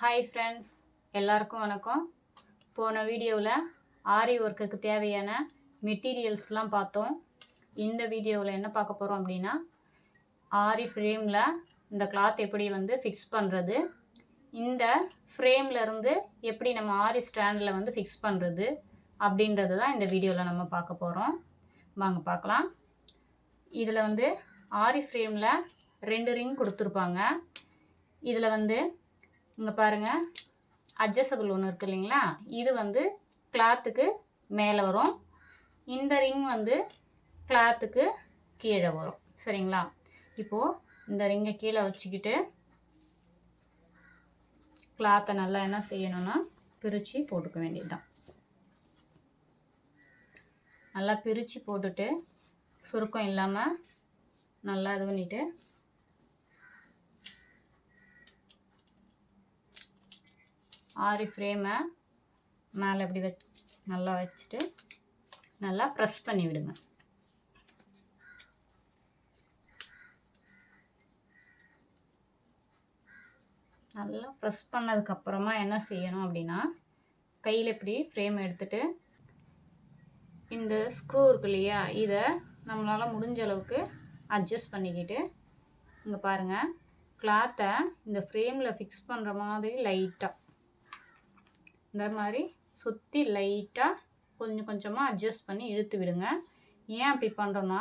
Hi friends எல்லாருக்கும் வணக்கம். போன வீடியோவில் ஆரி ஒர்க்குக்கு தேவையான மெட்டீரியல்ஸ்லாம் பார்த்தோம். இந்த வீடியோவில் என்ன பார்க்க போகிறோம் அப்படின்னா ஆரி ஃப்ரேமில் இந்த கிளாத் எப்படி வந்து ஃபிக்ஸ் பண்ணுறது இந்த ஃப்ரேம்லேருந்து எப்படி நம்ம ஆரி ஸ்டாண்டில் வந்து ஃபிக்ஸ் பண்ணுறது அப்படின்றது தான் இந்த வீடியோவில் நம்ம பார்க்க போகிறோம் வாங்க பார்க்கலாம். இதில் வந்து ஆரி ஃப்ரேமில் ரெண்டு ரிங் கொடுத்துருப்பாங்க. இதில் வந்து இங்கே பாருங்கள் அட்ஜஸ்டபிள் ஒன்று இருக்கு இல்லைங்களா? இது வந்து கிளாத்துக்கு மேலே வரும். இந்த ரிங் வந்து கிளாத்துக்கு கீழே வரும். சரிங்களா? இப்போது இந்த ரிங்கை கீழே வச்சுக்கிட்டு கிளாத்தை நல்லா என்ன செய்யணும்னா பிரித்து போட்டுக்க வேண்டியது தான் நல்லா பிரித்து போட்டுட்டு சுருக்கம் இல்லாமல் நல்லா இது பண்ணிவிட்டு ஆரி ஃப்ரேமை மேலே இப்படி வச் நல்லா வச்சுட்டு நல்லா ப்ரெஸ் பண்ணி விடுங்க. நல்லா ப்ரெஸ் பண்ணதுக்கப்புறமா என்ன செய்யணும் அப்படின்னா கையில் இப்படி ஃப்ரேம் எடுத்துட்டு இந்த ஸ்க்ரூ இருக்கு இல்லையா இதை நம்மளால் முடிஞ்ச அளவுக்கு அட்ஜஸ்ட் பண்ணிக்கிட்டு இங்கே பாருங்கள் கிளாத்தை இந்த ஃப்ரேமில் ஃபிக்ஸ் பண்ணுற மாதிரி லைட்டாக இந்த மாதிரி சுற்றி லைட்டாக கொஞ்சம் கொஞ்சமாக அட்ஜஸ்ட் பண்ணி இழுத்து விடுங்க. ஏன் அப்படி பண்ணுறோன்னா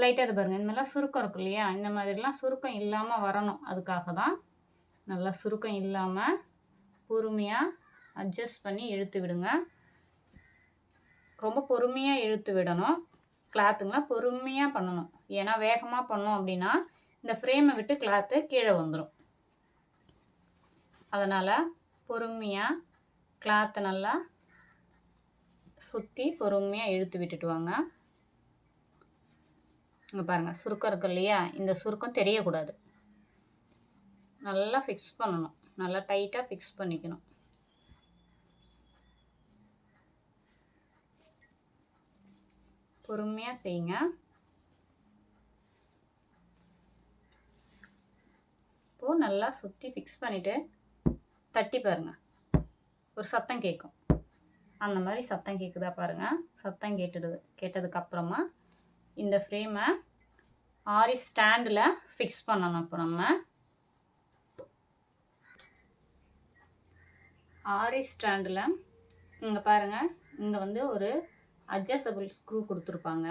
லைட்டாக இது பாருங்கள் இந்த மாதிரிலாம் சுருக்கம் இருக்கு இல்லையா? இந்த மாதிரிலாம் சுருக்கம் இல்லாமல் வரணும். அதுக்காக தான் நல்லா சுருக்கம் இல்லாமல் பொறுமையாக அட்ஜஸ்ட் பண்ணி இழுத்து விடுங்க. ரொம்ப பொறுமையாக இழுத்து விடணும். கிளாத்துங்களாம் பொறுமையாக பண்ணணும். ஏன்னா வேகமாக பண்ணோம் அப்படின்னா இந்த ஃப்ரேமை விட்டு கிளாத்து கீழே வந்துடும் அதனால் பொறுமையாக கிளாத்தை நல்லா சுற்றி பொறுமையாக இழுத்து விட்டுட்டு வாங்க. இங்கே பாருங்கள் சுருக்கம் இருக்கு இல்லையா? இந்த சுருக்கம் தெரியக்கூடாது. நல்லா ஃபிக்ஸ் பண்ணணும். நல்லா டைட்டாக ஃபிக்ஸ் பண்ணிக்கணும். பொறுமையாக செய்யுங்க. இப்போது நல்லா சுற்றி ஃபிக்ஸ் பண்ணிவிட்டு தட்டி பாருங்கள் ஒரு சத்தம் கேட்கும் அந்த மாதிரி சத்தம் கேட்குதா பாருங்கள் சத்தம் கேட்டுடுது கேட்டதுக்கப்புறமா இந்த ஃப்ரேமை ஆரி ஸ்டாண்டில் ஃபிக்ஸ் பண்ணணும் இப்போ நம்ம. ஆரி ஸ்டாண்டில் இங்கே பாருங்கள் இங்கே வந்து ஒரு அட்ஜஸ்டபிள் ஸ்க்ரூ கொடுத்துருப்பாங்க.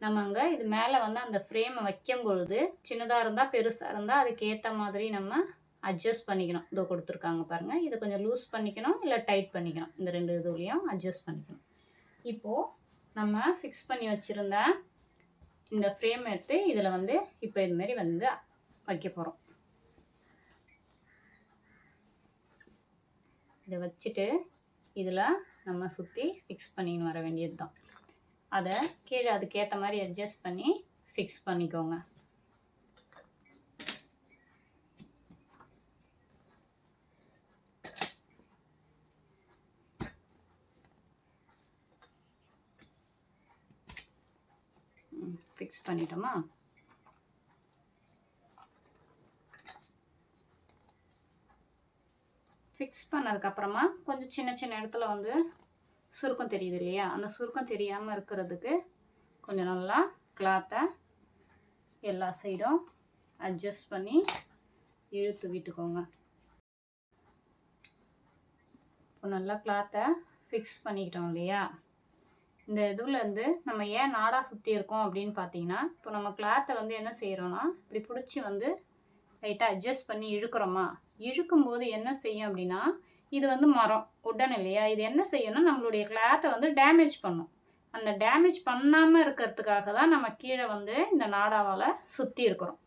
நம்ம அங்கே இது மேலே வந்து அந்த ஃப்ரேமை வைக்கும் பொழுது சின்னதாக இருந்தால் பெருசாக இருந்தால் அதுக்கேற்ற மாதிரி நம்ம அட்ஜஸ்ட் பண்ணிக்கணும். இதோ கொடுத்துருக்காங்க பாருங்கள் இதை கொஞ்சம் லூஸ் பண்ணிக்கணும் இல்லை டைட் பண்ணிக்கணும். இந்த ரெண்டு இதுலேயும் அட்ஜஸ்ட் பண்ணிக்கணும். இப்போது நம்ம ஃபிக்ஸ் பண்ணி வச்சுருந்த இந்த ஃப்ரேம் எடுத்து இதில் வந்து இப்போ இதுமாரி வந்து வைக்க போகிறோம் இதை வச்சுட்டு இதில் நம்ம சுற்றி ஃபிக்ஸ் பண்ணின்னு வர வேண்டியது தான் அதை கீழே அதுக்கேற்ற மாதிரி அட்ஜஸ்ட் பண்ணி ஃபிக்ஸ் பண்ணிக்கோங்க. ஃபிக்ஸ் பண்ணிட்டோமா? ஃபிக்ஸ் பண்ணதுக்கப்புறமா கொஞ்சம் சின்ன சின்ன இடத்துல வந்து சுருக்கம் தெரியுது இல்லையா? அந்த சுருக்கம் தெரியாமல் இருக்கிறதுக்கு கொஞ்சம் நல்லா கிளாத்தை எல்லா சைடும் அட்ஜஸ்ட் பண்ணி இழுத்து விட்டுக்கோங்க. இப்போ நல்லா கிளாத்தை ஃபிக்ஸ் பண்ணிக்கிட்டோம் இல்லையா? இந்த இதுலேருந்து நம்ம ஏன் நாடாக சுற்றி இருக்கோம் அப்படின்னு பார்த்தீங்கன்னா இப்போ நம்ம கிளாத்தை வந்து என்ன செய்கிறோன்னா இப்படி பிடிச்சி வந்து லைட்டாக அட்ஜஸ்ட் பண்ணி இழுக்கிறோமா? இழுக்கும்போது என்ன செய்யும் அப்படின்னா இது வந்து மரம் உடன் இல்லையா? இது என்ன செய்யணும்னா நம்மளுடைய கிளாத்தை வந்து டேமேஜ் பண்ணும். அந்த டேமேஜ் பண்ணாமல் இருக்கிறதுக்காக தான் நம்ம கீழே வந்து இந்த நாடாவால் சுற்றி இருக்கிறோம்.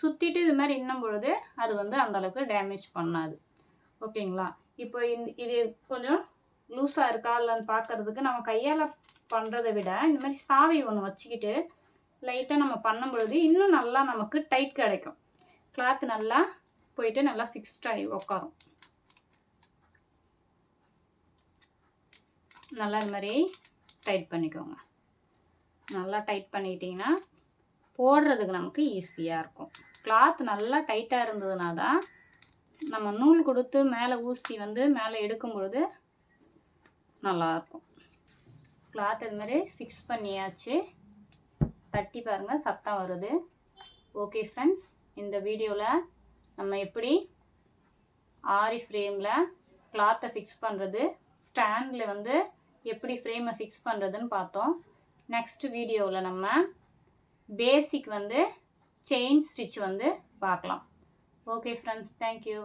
சுற்றிட்டு இது மாதிரி இன்னும் பொழுது அது வந்து அந்தளவுக்கு டேமேஜ் பண்ணாது. ஓகேங்களா? இப்போ இந்த இது கொஞ்சம் லூஸாக இருக்கா இல்லைன்னு பார்க்குறதுக்கு நம்ம கையால் பண்ணுறதை விட இந்த மாதிரி சாவி ஒன்று வச்சுக்கிட்டு லைட்டாக நம்ம பண்ணும் பொழுது இன்னும் நல்லா நமக்கு டைட் கிடைக்கும். கிளாத் நல்லா போயிட்டு நல்லா ஃபிக்ஸ்டாகி உட்காரும் நல்லா இது மாதிரி டைட் பண்ணிக்கோங்க. நல்லா டைட் பண்ணிக்கிட்டிங்கன்னா போடுறதுக்கு நமக்கு ஈஸியாக இருக்கும். கிளாத் நல்லா டைட்டாக இருந்ததுனா தான் நம்ம நூல் கொடுத்து மேலே ஊசி வந்து மேலே எடுக்கும் பொழுது நல்லாயிருக்கும் கிளாத் இது மாதிரி ஃபிக்ஸ் பண்ணியாச்சு. தட்டி பாருங்கள் சத்தம் வருது. ஓகே ஃப்ரெண்ட்ஸ் இந்த வீடியோவில் நம்ம எப்படி ஆரி ஃப்ரேமில் கிளாத்தை ஃபிக்ஸ் பண்ணுறது ஸ்டாண்டில் வந்து எப்படி ஃப்ரேமை ஃபிக்ஸ் பண்ணுறதுன்னு பார்த்தோம். நெக்ஸ்ட் வீடியோவில் நம்ம பேசிக் வந்து செயின் ஸ்டிச் வந்து பார்க்கலாம். Okay friends thank you